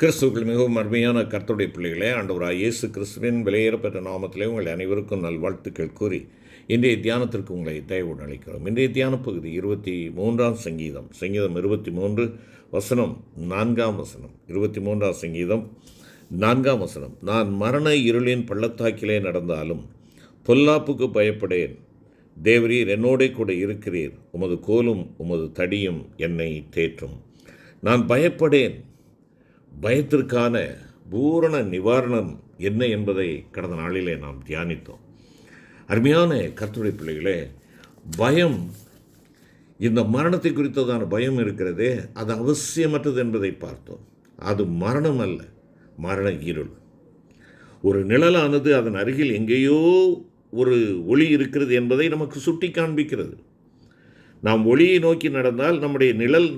கிறிஸ்துக்கள் மிகவும் அருமையான கர்த்தருடைய பிள்ளைகளே ஆண்டவராக இயேசு கிறிஸ்துவின் விலையேறப்பெற்ற நாமத்திலே உங்கள் அனைவருக்கும் நல்வாழ்த்துக்கள் கூறி இன்றைய தியானத்திற்கு உங்களை தயவுடன் அளிக்கிறோம் இன்றைய தியான பகுதி இருபத்தி மூன்றாம் சங்கீதம் சங்கீதம் இருபத்தி மூன்று வசனம் நான்காம் வசனம். இருபத்தி மூன்றாம் சங்கீதம் நான்காம் வசனம். நான் மரண இருளின் பள்ளத்தாக்கிலே நடந்தாலும் பொல்லாப்புக்கு பயப்படேன். தேவரீர் என்னோடே கூட இருக்கிறீர். உமது கோலும் உமது தடியும் என்னை தேற்றும். நான் பயப்படேன். பயத்திற்கான பூரண நிவாரணம் என்ன என்பதை கடந்த நாளிலே நாம் தியானித்தோம். அருமையான கத்துரை பிள்ளைகளே பயம் இந்த மரணத்தை குறித்ததான பயம் இருக்கிறதே அது அவசியமற்றது என்பதை பார்த்தோம். அது மரணம் அல்ல மரண இருள். ஒரு நிழலானது அதன் அருகில் எங்கேயோ ஒரு ஒளி இருக்கிறது என்பதை நமக்கு சுட்டி காண்பிக்கிறது. நாம் ஒளியை நோக்கி நடந்தால் நம்முடைய நிழல்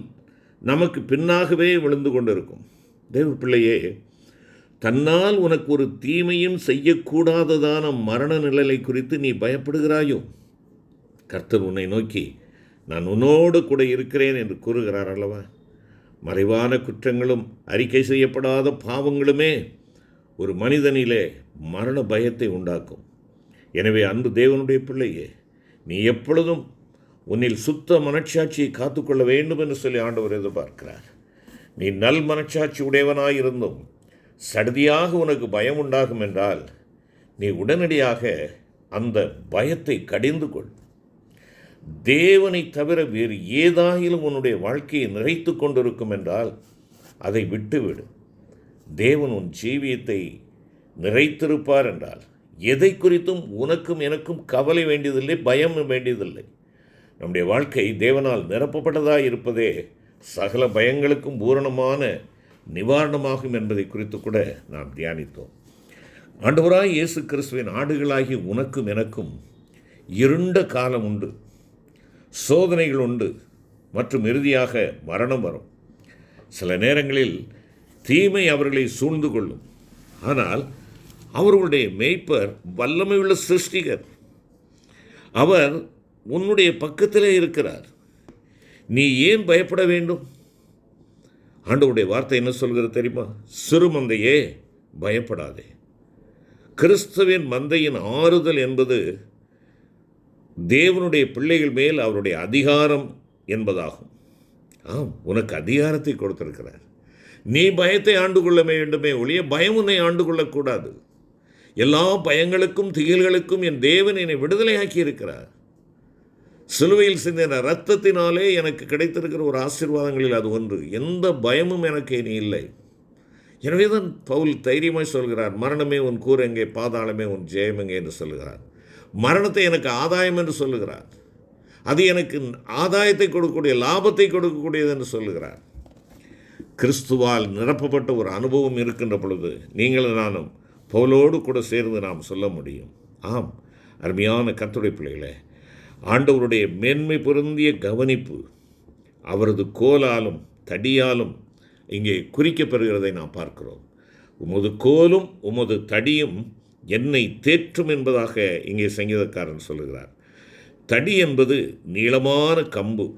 நமக்கு பின்னாகவே விழுந்து கொண்டிருக்கும். தேவ பிள்ளையே தன்னால் உனக்கு ஒரு தீமையும் செய்யக்கூடாததான மரண நிழலை குறித்து நீ பயப்படுகிறாயோ? கர்த்தர் உன்னை நோக்கி நான் உன்னோடு கூட இருக்கிறேன் என்று கூறுகிறார் அல்லவா? மறைவான குற்றங்களும் அறிக்கை செய்யப்படாத பாவங்களுமே ஒரு மனிதனிலே மரண பயத்தை உண்டாக்கும். எனவே அன்பு தேவனுடைய பிள்ளையே நீ எப்பொழுதும் உன்னில் சுத்த மனச்சாட்சியை காத்துக்கொள்ள வேண்டும் என்று சொல்லி ஆண்டவர் எதிர்பார்க்கிறார். நீ நல் மனச்சாட்சி உடையவனாயிருந்தும் சடுதியாக உனக்கு பயம் உண்டாகும் என்றால் நீ உடனடியாக அந்த பயத்தை கடிந்து கொள். தேவனை தவிர வேறு ஏதாயிலும் உன்னுடைய வாழ்க்கையை நிறைத்து கொண்டிருக்கும் என்றால் அதை விட்டுவிடு. தேவன் உன் ஜீவியத்தை நிறைத்திருப்பார் என்றால் எதை குறித்தும் உனக்கும் எனக்கும் கவலை வேண்டியதில்லை பயம் வேண்டியதில்லை. நம்முடைய வாழ்க்கை தேவனால் நிரப்பப்பட்டதாக இருப்பதே சகல பயங்களுக்கும் பூரணமான நிவாரணமாகும் என்பதை குறித்து கூட நாம் தியானித்தோம். ஆண்டவராய் இயேசு கிறிஸ்துவின் ஆடுகளாகி உனக்கும் எனக்கும் இருண்ட காலம் உண்டு. சோதனைகள் உண்டு. மற்றும் இறுதியாக மரணம் வரும். சில நேரங்களில் தீமை அவர்களை சூழ்ந்து கொள்ளும். ஆனால் அவர்களுடைய மேய்ப்பர் வல்லமையுள்ள சிருஷ்டிகர். அவர் உன்னுடைய பக்கத்திலே இருக்கிறார். நீ ஏன் பயப்பட வேண்டும்? ஆண்டவுடைய வார்த்தை என்ன சொல்கிறது தெரியுமா? சிறு மந்தையே பயப்படாதே. கிறிஸ்துவின் மந்தையின் ஆறுதல் என்பது தேவனுடைய பிள்ளைகள் மேல் அவருடைய அதிகாரம் என்பதாகும். ஆம் உனக்கு அதிகாரத்தை கொடுத்திருக்கிறார். நீ பயத்தை ஆண்டு கொள்ள வேண்டுமே ஒழிய பயம் உன்னை ஆண்டு கொள்ளக்கூடாது. எல்லா பயங்களுக்கும் திகில்களுக்கும் என் தேவன் என்னை விடுதலையாக்கி இருக்கிறார் சிலுவையில் சிந்தின ரத்தத்தினாலே எனக்கு கிடைத்திருக்கிற ஒரு ஆசீர்வாதங்களில் அது ஒன்று. எந்த பயமும் எனக்கு இனி இல்லை. எனவே தான் பவுல் தைரியமாய் சொல்கிறார் மரணமே உன் கூர் எங்கே பாதாளமே உன் ஜெயமெங்கே என்று சொல்லுகிறார் மரணத்தை எனக்கு ஆதாயம் என்று சொல்லுகிறார் அது எனக்கு ஆதாயத்தை கொடுக்கக்கூடிய லாபத்தை கொடுக்கக்கூடியது என்று சொல்லுகிறார் கிறிஸ்துவால் நிரப்பப்பட்ட ஒரு அனுபவம் இருக்கின்ற பொழுது நீங்களும் நானும் பவுலோடு கூட சேர்ந்து நாம் சொல்ல முடியும். ஆம் அருமையான கத்துடை பிள்ளைகளே ஆண்டவருடைய மேன்மை பொருந்திய கவனிப்பு அவரது கோலாலும் தடியாலும் இங்கே குறிக்கப்பெறுகிறதை நாம் பார்க்கிறோம். உமது கோலும் உமது தடியும் என்னை தேற்றும் என்பதாக இங்கே சங்கீதக்காரன் சொல்லுகிறார். தடி என்பது நீளமான கம்பு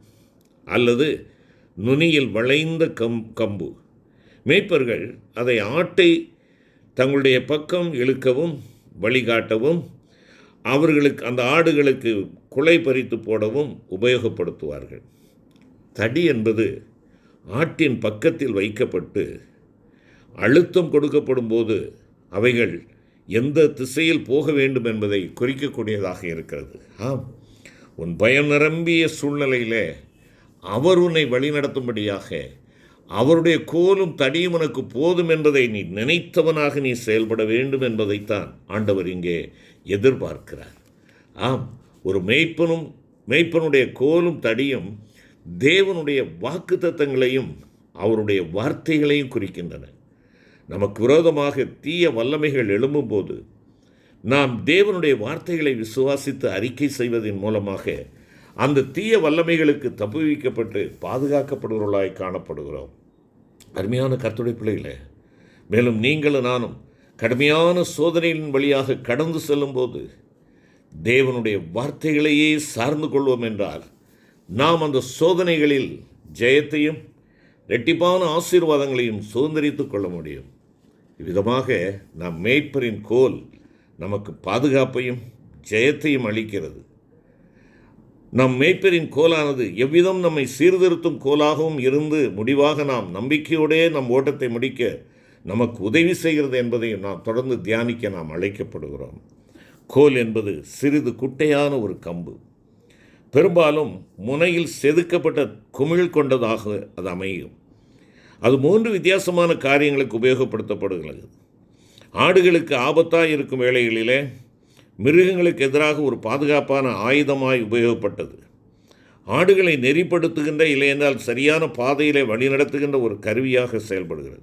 அல்லது நுனியில் வளைந்த கம் கம்பு. மேய்ப்பர்கள் அதை ஆட்டை தங்களுடைய பக்கம் இழுக்கவும் வழிகாட்டவும் அவர்களுக்கு அந்த ஆடுகளுக்கு குலை பறித்து போடவும் உபயோகப்படுத்துவார்கள். தடி என்பது ஆட்டின் பக்கத்தில் வைக்கப்பட்டு அழுத்தம் கொடுக்கப்படும் போது அவைகள் எந்த திசையில் போக வேண்டும் என்பதை குறிக்கக்கூடியதாக இருக்கிறது. ஆம். உன் பயம் நிரம்பிய சூழ்நிலையிலே அவர் உன்னை வழிநடத்தும்படியாக அவருடைய கோலும் தடியும் உனக்கு போதும் என்பதை நீ நினைத்தவனாக நீ செயல்பட வேண்டும் என்பதைத்தான் ஆண்டவர் இங்கே எதிர்பார்க்கிறார். ஆம் ஒரு மெய்ப்பனும் மெய்ப்பனுடைய கோலும் தடியும் தேவனுடைய வாக்கு தத்தங்களையும் அவருடைய வார்த்தைகளையும் குறிக்கின்றன. நமக்கு விரோதமாக தீய வல்லமைகள் எழும்பும்போது நாம் தேவனுடைய வார்த்தைகளை விசுவாசித்து அறிக்கை செய்வதன் மூலமாக அந்த தீய வல்லமைகளுக்கு தப்புவிக்கப்பட்டு பாதுகாக்கப்படுகிறவர்களாய் காணப்படுகிறோம். அருமையான கர்த்துடைய பிள்ளைகளே மேலும் நீங்களும் நானும் கடுமையான சோதனையின் வழியாக கடந்து செல்லும்போது தேவனுடைய வார்த்தைகளையே சார்ந்து கொள்வோம் என்றால் நாம் அந்த சோதனைகளில் ஜெயத்தையும் ரெட்டிப்பான ஆசீர்வாதங்களையும் சுதந்திரித்து கொள்ள முடியும். இவ்விதமாக நம் மேய்ப்பரின் கோல் நமக்கு பாதுகாப்பையும் ஜெயத்தையும் அளிக்கிறது. நம் மேய்ப்பரின் கோலானது எவ்விதம் நம்மை சீர்திருத்தும் கோலாகவும் இருந்து முடிவாக நாம் நம்பிக்கையோடே நம் ஓட்டத்தை முடிக்க நமக்கு உதவி செய்கிறது என்பதை நாம் தொடர்ந்து தியானிக்க நாம் அழைக்கப்படுகிறோம். கோல் என்பது சிறிது குட்டையான ஒரு கம்பு. பெரும்பாலும் முனையில் செதுக்கப்பட்ட குமிழ் கொண்டதாக அது அமையும். அது மூன்று வித்தியாசமான காரியங்களுக்கு உபயோகப்படுத்தப்படுகிறது. ஆடுகளுக்கு ஆபத்தாக இருக்கும் வேளைகளிலே மிருகங்களுக்கு எதிராக ஒரு பாதுகாப்பான ஆயுதமாய் உபயோகப்பட்டது. ஆடுகளை நெறிப்படுத்துகின்ற இல்லையென்றால் சரியான பாதையிலே வழிநடத்துகின்ற ஒரு கருவியாக செயல்படுகிறது.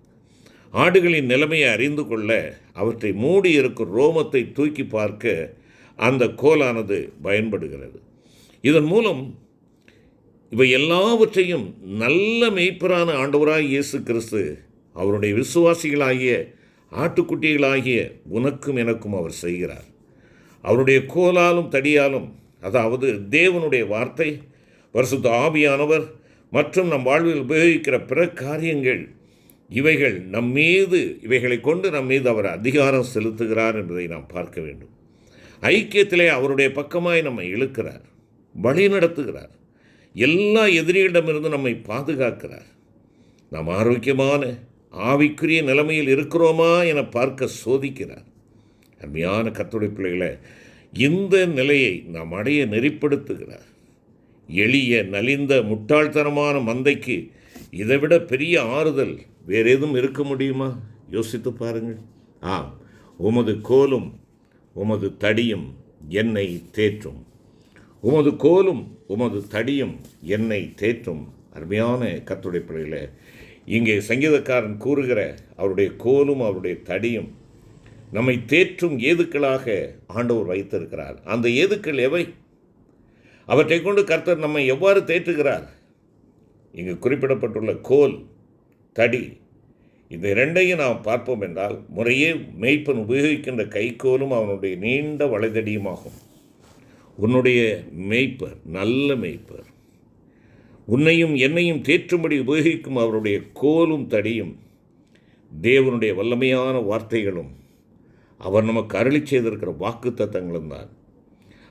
ஆடுகளின் நிலைமையை அறிந்து கொள்ள அவற்றை மூடி இருக்கும் ரோமத்தை தூக்கி பார்க்க அந்த கோலானது பயன்படுகிறது. இதன் மூலம் இவை எல்லாவற்றையும் நல்ல மெய்ப்பரான ஆண்டவராய் இயேசு கிறிஸ்து அவருடைய விசுவாசிகளாகிய ஆட்டுக்குட்டிகளாகிய உனக்கும் எனக்கும் அவர் செய்கிறார். அவருடைய கோலாலும் தடியாலும் அதாவது தேவனுடைய வார்த்தை வருஷத்து ஆவியானவர் மற்றும் நம் வாழ்வில் உபயோகிக்கிற பிற காரியங்கள் இவைகள் நம் மீது இவைகளை கொண்டு நம் மீது அவர் அதிகாரம் செலுத்துகிறார் என்பதை நாம் பார்க்க வேண்டும். ஐக்கியத்திலே அவருடைய பக்கமாய் நம்மை இழுக்கிறார் வழி நடத்துகிறார் எல்லா எதிரிகளிடமிருந்து நம்மை பாதுகாக்கிறார். நாம் ஆரோக்கியமான ஆவிக்குரிய நிலைமையில் இருக்கிறோமா என பார்க்க சோதிக்கிறார். அருமையான கத்துடைய பிள்ளைகளை இந்த நிலையை நாம் அடைய நெறிப்படுத்துகிறார். எளிய நலிந்த முட்டாள்தனமான மந்தைக்கு இதைவிட பெரிய ஆறுதல் வேறு எதுவும் இருக்க முடியுமா? யோசித்து பாருங்கள். ஆம் உமது கோலும் உமது தடியும் என்னை தேற்றும். உமது கோலும் உமது தடியும் என்னை தேற்றும். அருமையான கத்துடைய பிள்ளைகளை இங்கே சங்கீதக்காரன் கூறுகிற அவருடைய கோலும் அவருடைய தடியும் நம்மை தேற்றும் ஏதுக்களாக ஆண்டவர் வைத்திருக்கிறார். அந்த ஏதுக்கள் எவை? அவற்றை கொண்டு கர்த்தர் நம்மை எவ்வாறு தேற்றுகிறார்? இங்கு குறிப்பிடப்பட்டுள்ள கோல் தடி இந்த இரண்டையும் நாம் பார்ப்போம் என்றால் முறையே மேய்ப்பன் உபயோகிக்கின்ற கைக்கோலும் அவனுடைய நீண்ட வளைதடியுமாகும். உன்னுடைய மேய்ப்பர் நல்ல மேய்ப்பர். உன்னையும் என்னையும் தேற்றும்படி உபயோகிக்கும் அவருடைய கோலும் தடியும் தேவனுடைய வல்லமையான வார்த்தைகளும் அவர் நமக்கு அருளி செய்திருக்கிற வாக்கு தத்தங்களும் தான்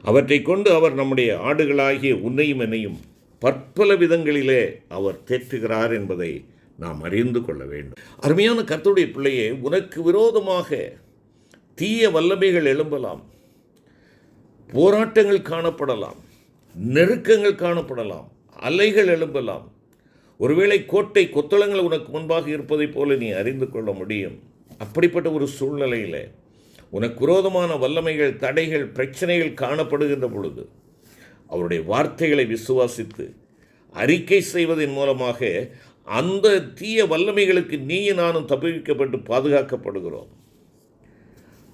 அவற்றை கொண்டு அவர் நம்முடைய ஆடுகளாகிய உன்னையும் என்னையும் பற்பல விதங்களிலே அவர் தேற்றுகிறார் என்பதை நாம் அறிந்து கொள்ள வேண்டும். அருமையான கர்த்தருடைய பிள்ளையே உனக்கு விரோதமாக தீய வல்லமைகள் எழும்பலாம். போராட்டங்கள் காணப்படலாம். நெருக்கங்கள் காணப்படலாம். அலைகள் எழும்பலாம். ஒருவேளை கோட்டை கொத்தளங்கள் உனக்கு முன்பாக இருப்பதைப் போல நீ அறிந்து கொள்ள முடியும். அப்படிப்பட்ட ஒரு சூழ்நிலையில் உனக்கு விரோதமான வல்லமைகள் தடைகள் பிரச்சனைகள் காணப்படுகின்ற பொழுது அவருடைய வார்த்தைகளை விசுவாசித்து அறிக்கை செய்வதன் மூலமாக அந்த தீய வல்லமைகளுக்கு நீயும் நானும் தப்புவிக்கப்பட்டு பாதுகாக்கப்படுகிறோம்.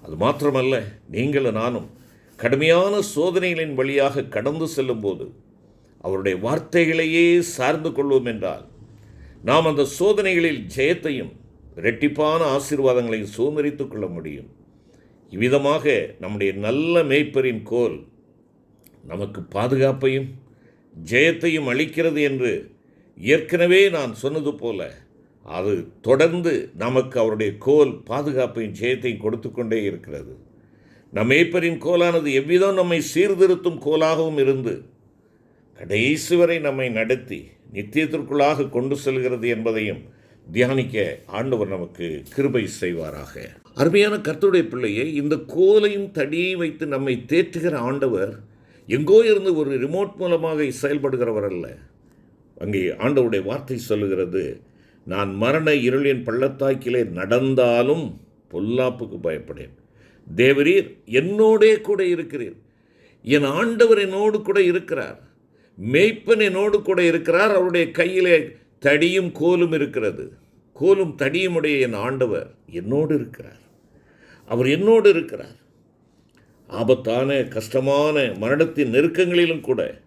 அது மாத்திரமல்ல நீங்களும் நானும் கடுமையான சோதனைகளின் வழியாக கடந்து செல்லும்போது அவருடைய வார்த்தைகளையே சார்ந்து கொள்வோம் என்றால் நாம் அந்த சோதனைகளில் ஜெயத்தையும் இரட்டிப்பான ஆசீர்வாதங்களையும் சுதந்திரித்துக் கொள்ள முடியும். இவ்விதமாக நம்முடைய நல்ல மேய்ப்பரின் கோல் நமக்கு பாதுகாப்பையும் ஜெயத்தையும் அளிக்கிறது என்று ஏற்கனவே நான் சொன்னது போல அது தொடர்ந்து நமக்கு அவருடைய கோல் பாதுகாப்பையும் ஜெயத்தையும் கொடுத்து கொண்டே இருக்கிறது. நம் மேய்ப்பரின் கோலானது எவ்விதம் நம்மை சீர்திருத்தும் கோலாகவும் இருந்து கடைசி வரை நம்மை நடத்தி நித்தியத்திற்குள்ளாக கொண்டு செல்கிறது என்பதையும் தியானிக்க ஆண்டவர் நமக்கு கிருபை செய்வாராக. அருமையான கர்த்தருடைய பிள்ளையை இந்த கோலையும் தடியை வைத்து நம்மை தேற்றுகிற ஆண்டவர் எங்கோ இருந்து ஒரு ரிமோட் மூலமாக செயல்படுகிறவர் அல்ல. அங்கே ஆண்டவருடைய வார்த்தை சொல்லுகிறது நான் மரண இருளின் பள்ளத்தாக்கிலே நடந்தாலும் பொல்லாப்புக்கு பயப்படேன். தேவரீர் என்னோடே கூட இருக்கிறீர். என் ஆண்டவர் என்னோடு கூட இருக்கிறார். மேய்ப்பன் என்னோடு கூட இருக்கிறார். அவருடைய கையிலே தடியும் கோலும் இருக்கிறது. கோலும் தடியுமுடைய என் ஆண்டவர் என்னோடு இருக்கிறார். அவர் என்னோடு இருக்கிறார். ஆபத்தான கஷ்டமான மரணத்தின் நெருக்கங்களிலும் கூட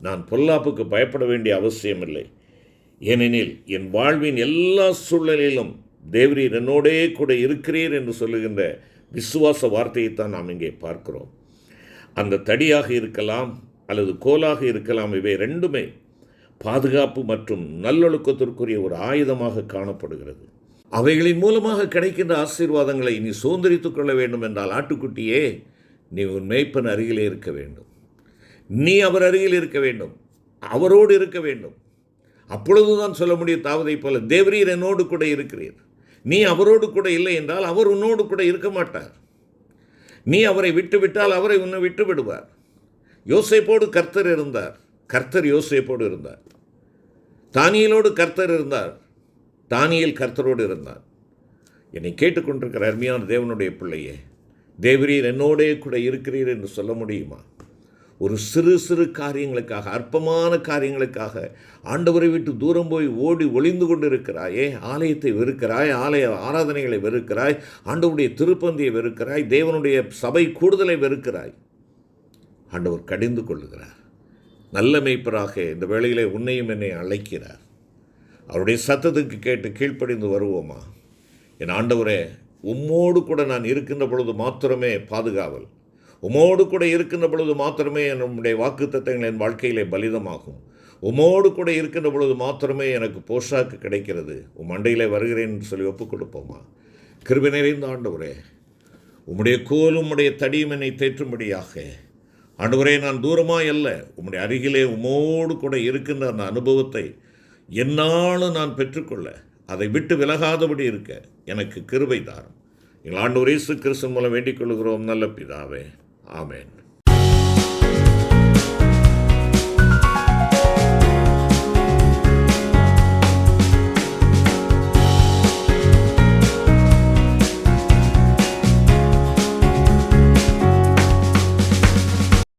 நான் பொல்லாப்புக்கு பயப்பட வேண்டிய அவசியமில்லை. ஏனெனில் என் வாழ்வின் எல்லா சூழ்நிலையிலும் தேவரீர் என்னோடே கூட இருக்கிறீர் என்று சொல்லுகின்ற விசுவாச வார்த்தையைத்தான் நாம் இங்கே பார்க்கிறோம். அந்த தடியாக இருக்கலாம் அல்லது கோலாக இருக்கலாம் இவை ரெண்டுமே பாதுகாப்பு மற்றும் நல்லொழுக்கத்திற்குரிய ஒரு ஆயுதமாக காணப்படுகிறது. அவைகளின் மூலமாக கிடைக்கின்ற ஆசீர்வாதங்களை நீ சுதந்திரித்துக் கொள்ள வேண்டும் என்றால் ஆட்டுக்குட்டியே நீ உன் மேய்ப்பன் அருகிலே இருக்க வேண்டும். நீ அவர் அருகில் இருக்க வேண்டும். அவரோடு இருக்க வேண்டும். அப்பொழுதுதான் சொல்ல முடியும் தாவதை போல தேவரீர் என்னோடு கூட இருக்கிறீர். நீ அவரோடு கூட இல்லை என்றால் அவர் உன்னோடு கூட இருக்க மாட்டார். நீ அவரை விட்டு விட்டால் அவரை உன்னை விட்டு விடுவார் யோசைப்போடு கர்த்தர் இருந்தார். கர்த்தர் யோசேப்போடு இருந்தார். தானியலோடு கர்த்தர் இருந்தார். தானியல் கர்த்தரோடு இருந்தார். என்னை கேட்டுக்கொண்டிருக்கிற அருமையான தேவனுடைய பிள்ளையே தேவரீர் என்னோடே கூட இருக்கிறீர் என்று சொல்ல முடியுமா? ஒரு சிறு சிறு காரியங்களுக்காக அற்பமான காரியங்களுக்காக ஆண்டவரை விட்டு தூரம் போய் ஓடி ஒளிந்து கொண்டு இருக்கிறாயே ஆலயத்தை வெறுக்கிறாய் ஆலய ஆராதனைகளை வெறுக்கிறாய் ஆண்டவருடைய திருப்பந்தியை வெறுக்கிறாய் தேவனுடைய சபை கூடுதலை வெறுக்கிறாய். ஆண்டவர் கடிந்து கொள்ளுகிறார். நல்ல மெய்ப்பராக இந்த வேளையிலே உன்னையும் என்னை அழைக்கிறார். அவருடைய சத்தத்துக்கு கேட்டு கீழ்ப்படிந்து வருவோமா? என் ஆண்டவரே உம்மோடு கூட நான் இருக்கின்ற பொழுது மாத்திரமே பாதுகாவல். உமோடு கூட இருக்கின்ற பொழுது மாத்திரமே என்னுடைய வாக்குத்தத்தங்கள் என் வாழ்க்கையிலே பலிதமாகும். உமோடு கூட இருக்கின்ற பொழுது மாத்திரமே எனக்கு போஷாக்கு கிடைக்கிறது. உம் அண்டையிலே வருகிறேன் என்று சொல்லி ஒப்புக் கொடுப்போமா கிருபி நிறைந்த ஆண்டவரே உம்முடைய கோலும் உம்முடைய தடியும் என்னை தேற்றும்படியாக ஆண்டவரே நான் தூரமாக அல்ல. உம்முடைய அருகிலே உமோடு கூட இருக்கின்ற அந்த அனுபவத்தை என்னாலும் நான் பெற்றுக்கொள்ள அதை விட்டு விலகாதபடி இருக்க எனக்கு கிருபை தாரும். எங்கள் ஆண்டவர் இயேசு கிறிஸ்தன் மூலம் வேண்டிக் கொள்கிறோம் நல்ல பிதாவே. ஆமேன்.